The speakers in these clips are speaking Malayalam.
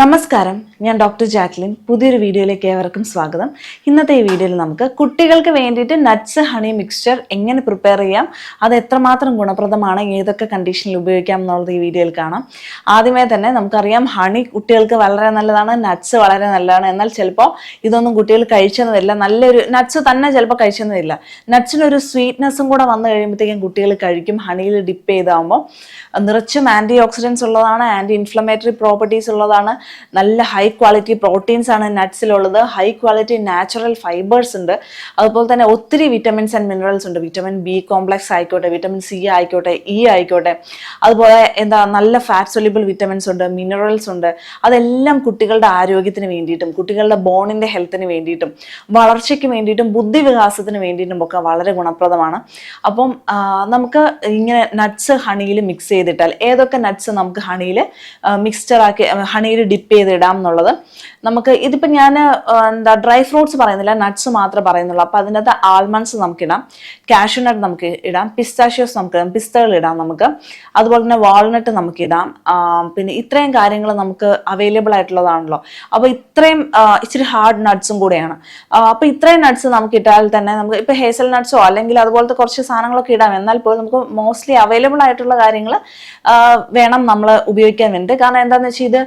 നമസ്കാരം. ഞാൻ ഡോക്ടർ ജാക്ലിൻ. പുതിയൊരു വീഡിയോയിലേക്ക് ഏവർക്കും സ്വാഗതം. ഇന്നത്തെ ഈ വീഡിയോയിൽ നമുക്ക് കുട്ടികൾക്ക് വേണ്ടിയിട്ട് നട്ട്സ് ഹണി മിക്സ്ചർ എങ്ങനെ പ്രിപ്പയർ ചെയ്യാം അത് എത്രമാത്രം ഗുണപ്രദമാണ് ഏതൊക്കെ കണ്ടീഷനിൽ ഉപയോഗിക്കാം എന്നുള്ളത് ഈ വീഡിയോയിൽ കാണാം. ആദ്യമേ തന്നെ നമുക്കറിയാം ഹണി കുട്ടികൾക്ക് വളരെ നല്ലതാണ് നട്ട്സ് വളരെ നല്ലതാണ്. എന്നാൽ ചിലപ്പോൾ ഇതൊന്നും കുട്ടികൾ കഴിച്ചെന്നതില്ല. നല്ലൊരു നട്ട്സ് തന്നെ ചിലപ്പോൾ കഴിച്ചെന്നതില്ല. നട്ട്സിനൊരു സ്വീറ്റ്നെസ്സും കൂടെ വന്നു കഴിയുമ്പോഴത്തേക്കും കുട്ടികൾ കഴിക്കും. ഹണിയിൽ ഡിപ്പ് ചെയ്താകുമ്പോൾ നിറച്ചും ആന്റി ഓക്സിഡൻസ് ഉള്ളതാണ് ആന്റി ഇൻഫ്ലമേറ്ററി പ്രോപ്പർട്ടീസ് ഉള്ളതാണ്. നല്ല ഹൈ ക്വാളിറ്റി പ്രോട്ടീൻസ് ആണ് നട്ട്സിലുള്ളത് ഹൈ ക്വാളിറ്റി നാച്ചുറൽ ഫൈബേഴ്സ് ഉണ്ട്. അതുപോലെ തന്നെ ഒത്തിരി വിറ്റമിൻസ് ആൻഡ് മിനറൽസ് ഉണ്ട്. വിറ്റമിൻ ബി കോംപ്ലക്സ് ആയിക്കോട്ടെ വിറ്റമിൻ സി ആയിക്കോട്ടെ ഇ ആയിക്കോട്ടെ. അതുപോലെ എന്താ നല്ല ഫാറ്റ് സൊലിബിൾ വിറ്റമിൻസ് ഉണ്ട് മിനറൽസ് ഉണ്ട്. അതെല്ലാം കുട്ടികളുടെ ആരോഗ്യത്തിന് വേണ്ടിയിട്ടും കുട്ടികളുടെ ബോണിന്റെ ഹെൽത്തിന് വേണ്ടിയിട്ടും വളർച്ചയ്ക്ക് വേണ്ടിയിട്ടും ബുദ്ധി വികാസത്തിന് വേണ്ടിയിട്ടും ഒക്കെ വളരെ ഗുണപ്രദമാണ്. അപ്പം നമുക്ക് ഇങ്ങനെ നട്ട്സ് ഹണിയിൽ മിക്സ് ചെയ്തിട്ടാൽ ഏതൊക്കെ നട്ട്സ് നമുക്ക് ഹണിയിൽ മിക്സ്ചർ ആക്കി ഹണിയിൽ ഡിപ്പ് ചെയ്ത് ഇടാം എന്നുള്ളത്. നമുക്ക് ഇതിപ്പോൾ ഞാൻ എന്താ ഡ്രൈ ഫ്രൂട്ട്സ് പറയുന്നില്ല നട്ട്സ് മാത്രമേ പറയുന്നുള്ളൂ. അപ്പോൾ അതിനകത്ത് ആൽമണ്ട്സ് നമുക്കിടാം ഇടാം കാഷ്യൂ നട്ട് നമുക്ക് ഇടാം പിസ്താഷ്യോസ് നമുക്ക് പിസ്തകൾ ഇടാം നമുക്ക്. അതുപോലെ തന്നെ വാൾനട്ട് നമുക്ക് ഇടാം പിന്നെ ഇത്രയും കാര്യങ്ങൾ നമുക്ക് അവൈലബിൾ ആയിട്ടുള്ളതാണല്ലോ. അപ്പോൾ ഇത്രയും ഇച്ചിരി ഹാർഡ് നട്ട്സും കൂടെയാണ്. അപ്പോൾ ഇത്രയും നട്ട്സ് നമുക്ക് ഇട്ടാൽ തന്നെ നമുക്ക് ഇപ്പോൾ ഹേസൽ നട്ട്സോ അല്ലെങ്കിൽ അതുപോലത്തെ കുറച്ച് സാധനങ്ങളൊക്കെ ഇടാം. എന്നാൽ പോലും നമുക്ക് മോസ്റ്റ്ലി അവൈലബിൾ ആയിട്ടുള്ള കാര്യങ്ങൾ വേണം നമ്മൾ ഉപയോഗിക്കാൻ വേണ്ടി കാരണം എന്താണെന്ന് വെച്ചാൽ ഇത്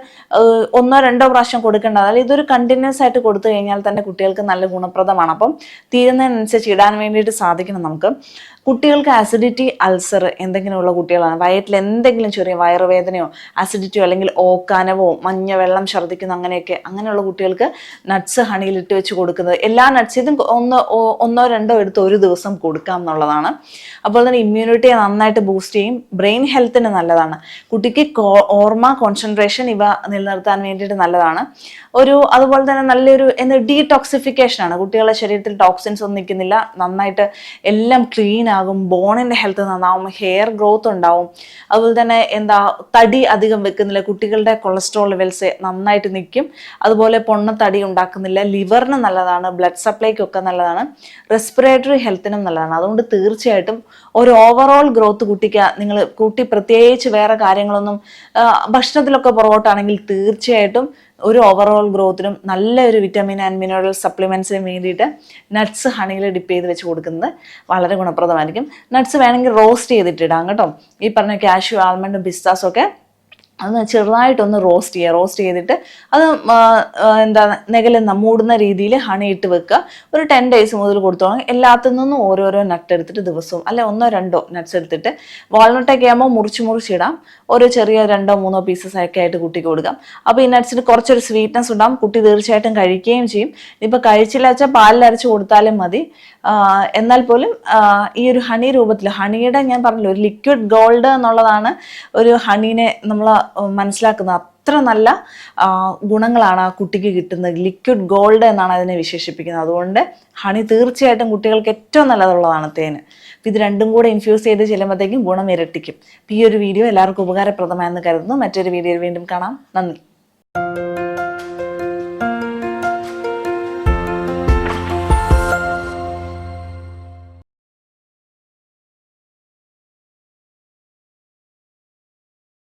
ഒന്നോ രണ്ടോ പ്രാവശ്യം കൊടുക്കേണ്ട അതായത് ഇതൊരു കണ്ടിന്യൂസ് ആയിട്ട് കൊടുത്തു കഴിഞ്ഞാൽ തന്നെ കുട്ടികൾക്ക് നല്ല ഗുണപ്രദമാണ്. അപ്പം തീരുന്നതിനനുസരിച്ച് ഇടാൻ വേണ്ടിയിട്ട് സാധിക്കണം നമുക്ക്. കുട്ടികൾക്ക് ആസിഡിറ്റി അൾസർ എന്തെങ്കിലുമുള്ള കുട്ടികളാണ്. വയറ്റിൽ എന്തെങ്കിലും ചെറിയ വയറുവേദനയോ ആസിഡിറ്റിയോ അല്ലെങ്കിൽ ഓക്കാനവോ മഞ്ഞ വെള്ളം ഛർദ്ദിക്കുന്ന അങ്ങനെയൊക്കെ അങ്ങനെയുള്ള കുട്ടികൾക്ക് നട്ട്സ് ഹണിയിലിട്ട് വെച്ച് കൊടുക്കുന്നത് എല്ലാ നട്ട്സ് ഇതും ഒന്ന് ഒന്നോ രണ്ടോ എടുത്ത് ഒരു ദിവസം കൊടുക്കാം എന്നുള്ളതാണ്. അപ്പോൾ തന്നെ ഇമ്മ്യൂണിറ്റിയെ നന്നായിട്ട് ബൂസ്റ്റ് ചെയ്യും. ബ്രെയിൻ ഹെൽത്തിന് നല്ലതാണ്. കുട്ടിക്ക് ഓർമ്മ കോൺസെൻട്രേഷൻ ഇവ നിലനിർത്താൻ വേണ്ടിയിട്ട് നല്ലതാണ്. ഒരു അതുപോലെ തന്നെ നല്ലൊരു എന്താ ഡീടോക്സിഫിക്കേഷൻ ആണ്. കുട്ടികളുടെ ശരീരത്തിൽ ടോക്സിൻസ് ഒന്നും നിൽക്കുന്നില്ല. നന്നായിട്ട് എല്ലാം ക്ലീൻ ആകും. ബോണിന്റെ ഹെൽത്ത് നന്നാവും. ഹെയർ ഗ്രോത്ത് ഉണ്ടാവും. അതുപോലെ തന്നെ എന്താ തടി അധികം വെക്കുന്നില്ല. കുട്ടികളുടെ കൊളസ്ട്രോൾ ലെവൽസ് നന്നായിട്ട് നിൽക്കും. അതുപോലെ പൊണ്ണ തടി ഉണ്ടാക്കുന്നില്ല. ലിവറിന് നല്ലതാണ്. ബ്ലഡ് സപ്ലൈക്കൊക്കെ നല്ലതാണ്. റെസ്പിറേറ്ററി ഹെൽത്തിനും നല്ലതാണ്. അതുകൊണ്ട് തീർച്ചയായിട്ടും ഒരു ഓവറോൾ ഗ്രോത്ത് കുട്ടിക്ക് നിങ്ങൾ കുട്ടി പ്രത്യേകിച്ച് വേറെ കാര്യങ്ങളൊന്നും ഭക്ഷണത്തിലൊക്കെ പുറകോട്ടാണെങ്കിൽ തീർച്ചയായിട്ടും ഒരു ഓവറോൾ ഗ്രോത്തിനും നല്ലൊരു വിറ്റാമിൻ ആൻഡ് മിനറൽ സപ്ലിമെന്റ്സിനും വേണ്ടിയിട്ട് നട്ട്സ് ഹണിയിൽ ഡിപ്പ് ചെയ്ത് വെച്ച് കൊടുക്കുന്നത് വളരെ ഗുണപ്രദമായിരിക്കും. നട്ട്സ് വേണമെങ്കിൽ റോസ്റ്റ് ചെയ്തിട്ടിടാം കേട്ടോ. ഈ പറഞ്ഞ കാഷ്യൂ ആൽമണ്ടും പിസ്താസും ഒക്കെ അത് ചെറുതായിട്ടൊന്ന് റോസ്റ്റ് ചെയ്യുക. റോസ്റ്റ് ചെയ്തിട്ട് അത് എന്താ നെകലെന്ന മൂടുന്ന രീതിയിൽ ഹണി ഇട്ട് വെക്കുക. ഒരു ടെൻ ഡേയ്സ് മുതൽ കൊടുത്തോളാം. എല്ലാത്തിൽ നിന്നും ഓരോരോ നട്ട് എടുത്തിട്ട് ദിവസവും അല്ലെ ഒന്നോ രണ്ടോ നട്ട്സ് എടുത്തിട്ട് വാൾനട്ടൊക്കെ ആകുമ്പോൾ മുറിച്ച് മുറിച്ചിടാം ഓരോ ചെറിയ രണ്ടോ മൂന്നോ പീസസ് ഒക്കെ ആയിട്ട് കുട്ടിക്ക് കൊടുക്കാം. അപ്പോൾ ഈ നട്ട്സിന് കുറച്ചൊരു സ്വീറ്റ്നസ് ഉണ്ടാകും കുട്ടി തീർച്ചയായിട്ടും കഴിക്കുകയും ചെയ്യും. ഇപ്പോൾ കഴിച്ചില്ല വെച്ചാൽ പാലിൽ അരച്ച് കൊടുത്താലും മതി. എന്നാൽ പോലും ഈ ഒരു ഹണി രൂപത്തിൽ ഹണിയുടെ ഞാൻ പറഞ്ഞില്ല ഒരു ലിക്വിഡ് ഗോൾഡ് എന്നുള്ളതാണ് ഒരു ഹണീനെ നമ്മൾ മനസ്സിലാക്കുന്നത് അത്ര നല്ല ഗുണങ്ങളാണ് ആ കുട്ടിക്ക് കിട്ടുന്നത്. ലിക്വിഡ് ഗോൾഡ് എന്നാണ് അതിനെ വിശേഷിപ്പിക്കുന്നത്. അതുകൊണ്ട് ഹണി തീർച്ചയായിട്ടും കുട്ടികൾക്ക് ഏറ്റവും നല്ലതുള്ളതാണ് തേൻ അപ്പം ഇത് രണ്ടും കൂടെ ഇൻഫ്യൂസ് ചെയ്ത് ചെല്ലുമ്പോഴത്തേക്കും ഗുണം ഇരട്ടിക്കും. ഈ ഒരു വീഡിയോ എല്ലാവർക്കും ഉപകാരപ്രദമായെന്ന് കരുതുന്നു. മറ്റൊരു വീഡിയോയിൽ വീണ്ടും കാണാം. നന്ദി.